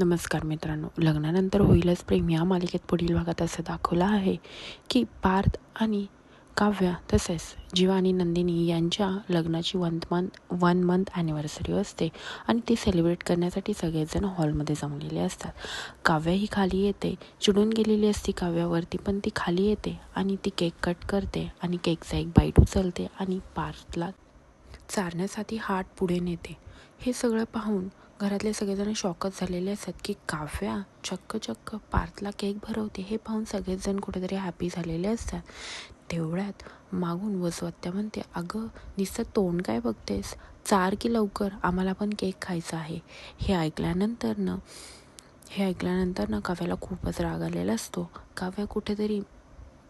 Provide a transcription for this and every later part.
नमस्कार मित्रांनो लग्नानंतर होईलच प्रेम या मालिकेत पुढील भागात असं दाखवलं आहे की पार्थ आणि काव्या तसेच जीवा आणि नंदिनी यांच्या लग्नाची one month one month anniversary असते आणि ती सेलिब्रेट करण्यासाठी सगळेजण हॉलमध्ये जमलेले असतात. काव्य ही खाली येते चिडून गेलेली असती काव्यावरती पण ती खाली येते आणि ती केक कट करते आणि केकचा एक बाईट उचलते आणि पार्थला चारण्यासाठी हात पुढे नेते. हे सगळं पाहून घरातले सगळेजण शॉकच झालेले असतात की काव्या चक्क चक्क पार्थला केक भरवते. हे पाहून सगळेजण कुठेतरी हॅपी झालेले असतात. तेवढ्यात मागून वसवत्या म्हणते अगं नुसतं तोंड काय बघतेस? चार की लवकर आम्हाला पण केक खायचा आहे. हे ऐकल्यानंतर ना हे ऐकल्यानंतर ना काव्याला खूपच राग आलेला असतो. काव्या कुठेतरी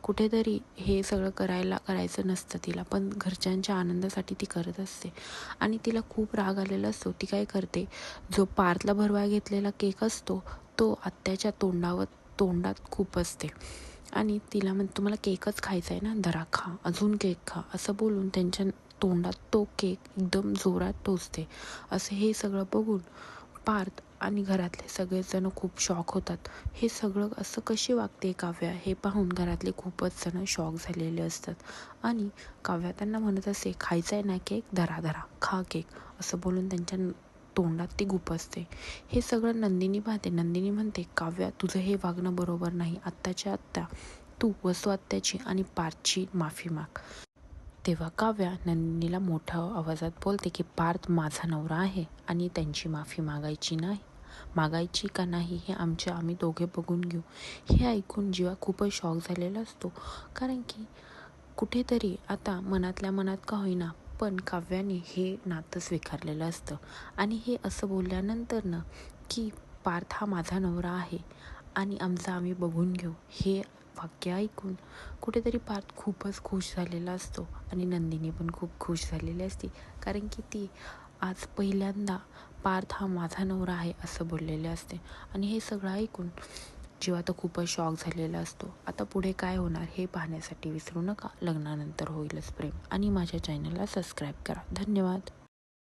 कुठेतरी हे सगळं करायला करायचं नसतं तिला. पण घरच्यांच्या आनंदासाठी ती करत असते. आणि तिला खूप राग आलेला असतो. ती काय करते? जो पार्थला भरवा घेतलेला केक असतो तो आत्याच्या तोंडावर तोंडात खूप असते. आणि तिला म्हण तुम्हाला केकच खायचा आहे ना? दरा खा. अजून केक खा. असं बोलून त्यांच्या तोंडात तो केक एकदम जोरात टोचते. असं हे सगळं बघून पार्थ आणि घरातले सगळेजण खूप शॉक होतात. हे सगळं असं कशी वागते काव्या? हे पाहून घरातले खूपच जण शॉक झालेले असतात. आणि काव्या त्यांना म्हणत असते खायचा आहे ना केक? धरा धरा. खा केक. असं बोलून त्यांच्या तोंडात ती गुपसते हे सगळं नंदिनी पाहते. नंदिनी म्हणते काव्या तुझं हे वागणं बरोबर नाही. आत्ताच्या आत्ता तू वसू आत्याची आणि पार्थची माफी माग. तेव्हा काव्या नंदिनीला मोठ्या आवाजात बोलते की पार्थ माझा नवरा आहे आणि त्यांची माफी मागायची नाही. मागायची का नाही हे आमचे आम्ही दोघे बघून घेऊ. हे ऐकून जीवा खूपच शॉक झालेला असतो. कारण की कुठेतरी आता मनातल्या मनात का होईना पण काव्याने हे नातं स्वीकारलेलं असतं. आणि हे असं बोलल्यानंतर ना की पार्थ हा माझा नवरा आहे आणि आमचा आम्ही बघून घेऊ. हे वाक्य ऐकून कुठेतरी पार्थ खूपच खुश झालेला असतो. आणि नंदिनी पण खूप खुश झालेली असते. कारण की ती आज पहिल्यांदा पार्थ हा माझा नवरा आहे असं बोललेले असते. आणि हे सगळं ऐकून जीव तर खूपच शॉक झालेला असतो. आता पुढे काय होणार हे पाहण्यासाठी विसरू नका. लग्नानंतर होईलच प्रेम. आणि माझ्या चॅनलला सबस्क्राईब करा. धन्यवाद.